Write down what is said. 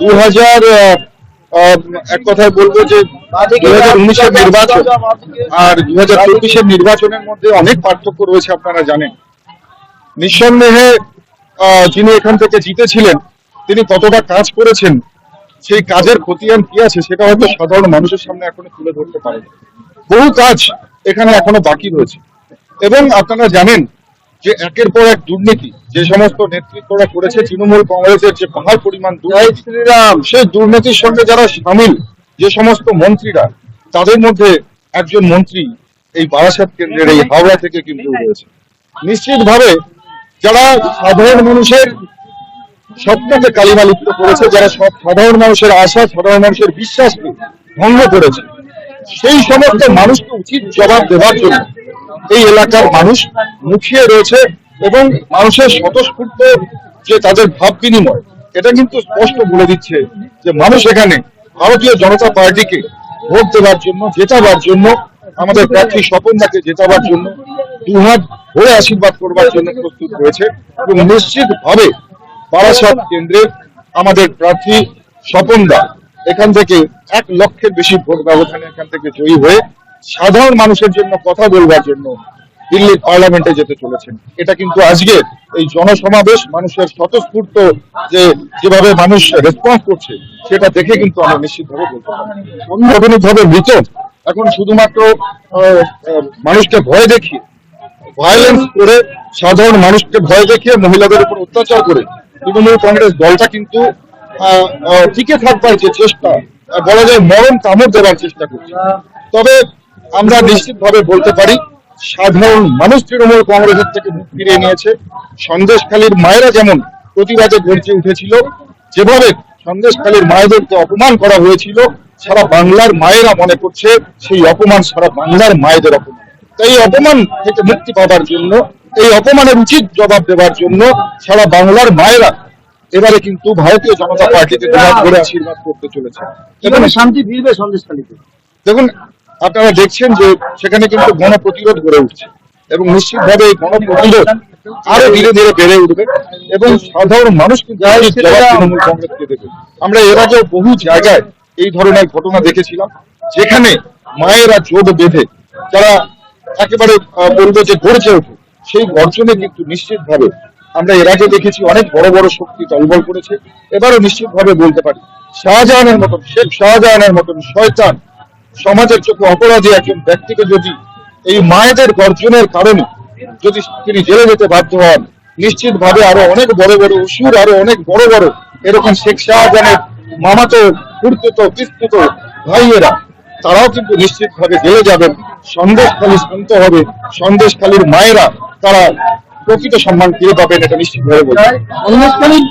দু হাজার এক কথায় বলব যে নির্বাচন আর দু হাজার নির্বাচনের মধ্যে অনেক পার্থক্য রয়েছে আপনারা জানেন। নিঃসন্দেহে যিনি এখান থেকে জিতেছিলেন, তিনি কতটা কাজ করেছেন, সেই কাজের খতিয়ান কি আছে সেটা হয়তো সাধারণ মানুষের সামনে এখনও তুলে ধরতে পারেন। বহু কাজ এখানে এখনও বাকি রয়েছে। এবং আপনারা জানেন যে একের পর এক দুর্নীতি যে সমস্ত নেতৃত্বরা করেছে তৃণমূল কংগ্রেসের যে পাহাড় পরিমাণ দুর্নীতি সেই দুর্নীতির সঙ্গে যারা সামিল যে সমস্ত মন্ত্রীরা তাদের মধ্যে একজন মন্ত্রী এই বারাসাত কেন্দ্রের এই হাওড়া থেকে কিন্তু রয়েছে। নিশ্চিতভাবে যারা সাধারণ মানুষের স্বপ্নকে কালিমালিপ্ত করেছে যারা সব সাধারণ মানুষের আশা সাধারণ মানুষের বিশ্বাসকে ভঙ্গ করেছে সেই সমস্ত মানুষকে উচিত জবাব দেওয়ার জন্য এই এলাকার মানুষ মুখিয়ে রয়েছে এবং মানুষের স্বতঃস্ফূর্ত যে তাদের ভাব বিনিময়, এটা কিন্তু স্পষ্ট বলে দিচ্ছে যে মানুষ এখানে ভারতীয় জনতা পার্টিকে ভোট দেওয়ার জন্য, জেতাবার জন্য, আমাদের প্রার্থী স্বপনদাকে জেতাবার জন্য, দুহাত ভরে আশীর্বাদ করবার জন্য প্রস্তুত হয়েছে এবং নিশ্চিতভাবে বারাসাত কেন্দ্রে আমাদের প্রার্থী স্বপনদা এখান থেকে এক লক্ষের বেশি ভোট ব্যবধানে এখান থেকে জয়ী হয়ে সাধারণ মানুষের জন্য কথা বলবার জন্য দিল্লির পার্লামেন্টে যেতে চলেছেন। এটা কিন্তু আজকে এই জনসমাবেশ, মানুষের স্বতঃস্ফূর্ত যে যেভাবে মানুষ রেসপন্স করছে, সেটা দেখে কিন্তু আমরা নিশ্চিতভাবে বলতে পারি অন্যভাবে মৃত। এখন শুধুমাত্র মানুষকে ভয় দেখিয়ে ভায়োলেন্স করে সাধারণ মানুষকে ভয় দেখিয়ে মহিলাদের উপর অত্যাচার করে তৃণমূল কংগ্রেস দলটা কিন্তু টিকে থাকবার যে চেষ্টা বলা যায় মরণ কামড় দেওয়ার চেষ্টা করছে। তবে আমরা নিশ্চিতভাবে বলতে পারি সাধারণ মানুষ তৃণমূল কংগ্রেসের থেকে মুখ ফিরিয়ে নিয়েছে। সন্দেশখালীর মায়েরা যেমন প্রতিবাদে গর্জে উঠেছিল যেভাবে সন্দেশখালীর মায়েদেরকে অপমান করা হয়েছিল সারা বাংলার মায়েরা মনে করছে সেই অপমান সারা বাংলার মায়েদের অপমান। তাই এই অপমান থেকে মুক্তি পাওয়ার জন্য এই অপমানের উচিত জবাব দেওয়ার জন্য সারা বাংলার মায়েরা এবারে কিন্তু ভারতীয় জনতা পার্টিতে আশীর্বাদ করতে চলেছে। শান্তি ফিরবে সন্দেশখালীতে। দেখুন আপনারা দেখছেন যে সেখানে কিন্তু গণ প্রতিরোধ গড়ে উঠছে এবং নিশ্চিতভাবে এই গণ প্রতিরোধ আরও ধীরে ধীরে বেড়ে উঠবে এবং সাধারণ মানুষ কিন্তু তৃণমূল কংগ্রেসকে দেবে। আমরা এর আগেও বহু জায়গায় এই ধরনের ঘটনা দেখেছিলাম যেখানে মায়েরা জোট বেঁধে যারা একেবারে বলব যে গর্জে ওঠে সেই গর্জনে কিন্তু নিশ্চিতভাবে আমরা এর আগে দেখেছি অনেক বড় বড় শক্তি দলবল করেছে। এবারও নিশ্চিতভাবে বলতে পারি শাহজাহানের মতন শেখ শাহজাহানের মতন শয়তান সমাজের চোখে অপরাধী একজন ব্যক্তিকে যদি এই মায়েদের গর্জনের কারণে যদি তিনি জেলে যেতে বাধ্য হন, নিশ্চিতভাবে আরও অনেক বড় বড় অসুর আরও অনেক বড় বড় এরকম শেখ শাহজাহানের মামাতো কুর্তুত বিস্তুত ভাইয়েরা, তারাও কিন্তু নিশ্চিতভাবে জেলে যাবেন সন্দেশখালী শান্ত হবে সন্দেশখালীর মায়েরা তারা প্রকৃত সম্মান ফিরে পাবেন এটা নিশ্চিতভাবে বলতে পারি। সন্দেশখালীর